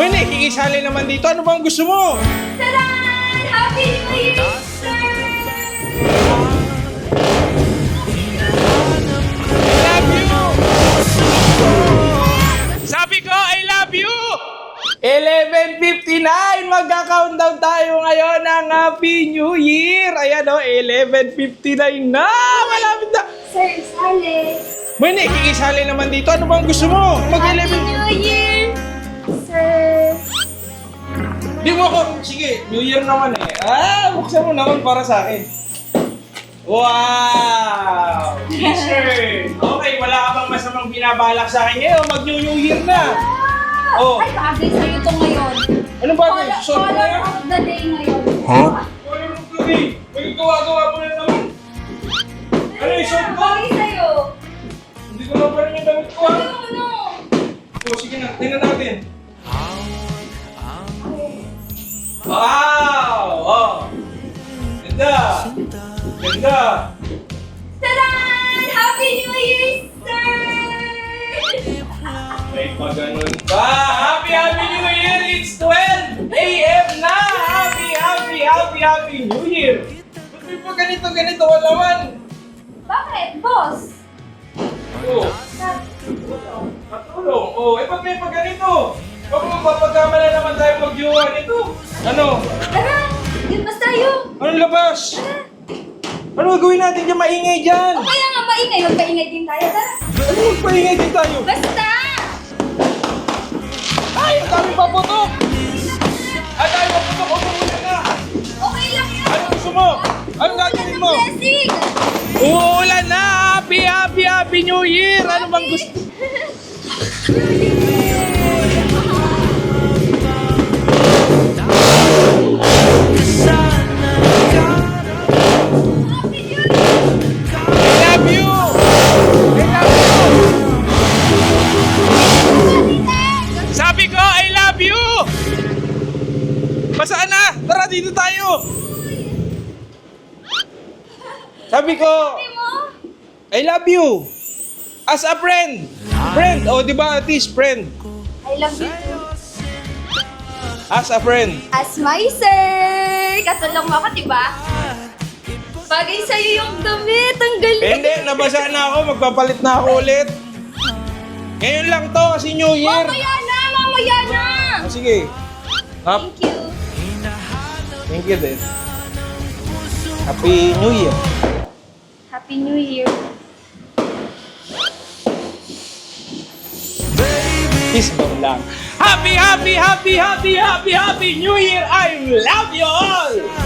May nakikisali naman dito. Ano bang gusto mo? Tadan! Happy New Year, sir! I love you! Sabi ko, I love you! 11.59! Magka-countdown tayo ngayon ng Happy New Year! Ayan o, 11.59 na! Malapit na! Sir, isali. May nakikisali naman dito. Ano bang gusto mo? Happy Mag-11... New Year, Sige, New Year naman eh. Ah, buksan mo naman para sa akin. Wow! T-shirt! Okay, wala ka bang masamang binabalak sa akin ngayon? Mag-New New Year na! Oh. Ay, bagay sa'yo ito ngayon. Ano ba? Color, mo color of the day ngayon. Wala mo kami. May gawa-gawa mo na naman. Ano yung suot ko? Bagay sa'yo. Hindi ko naman pa rin yung damit ko ha. Ano, ano? O, sige na. Tingnan natin. Wow! Oh. Ganda! Ganda! Tadan! Happy New Year, sir! May pa ganun pa. Happy, happy New Year! It's 12 a.m. na! Happy, happy, happy, happy New Year! Ba't may pa ganito, ganito? Wala man. Bakit, boss? Oh. Matulong. Oh, eh pag may pag ganito, baka mapapagkamala naman tayo mag-jowa nito. Ano? Tara! Labas tayo! Anong labas? Ano gagawin natin dyan? Maingay dyan! O kaya nga maingay, magpaingay din tayo. Tara! Ano magpaingay din tayo? Basta! Ay, ang daming paputok! Ay, tayo paputok! Huwag mo muna na! Okay lang yan! Ano gusto mo? Anong gagawin mo? Blessing! Uulan na! Happy, happy, happy New Year! Ano bang gusto? I love you! Basaan na! Tara, dito tayo! Sabi ko? I love you! As a friend! Friend! O, di ba, at least friend? I love you. As a friend. As my sir! Kasalong mo ako, di ba? Bagay sa'yo yung damit. Ang Eh, galing. hindi, nabasa na ako. Magpapalit na ako ulit. Ngayon lang to, kasi New Year. Mamaya na! Sige. Hap, Thank you. thank you din. Happy New Year. Happy New Year. Mo lang. Happy, happy, happy, happy, happy, happy New Year! I love you!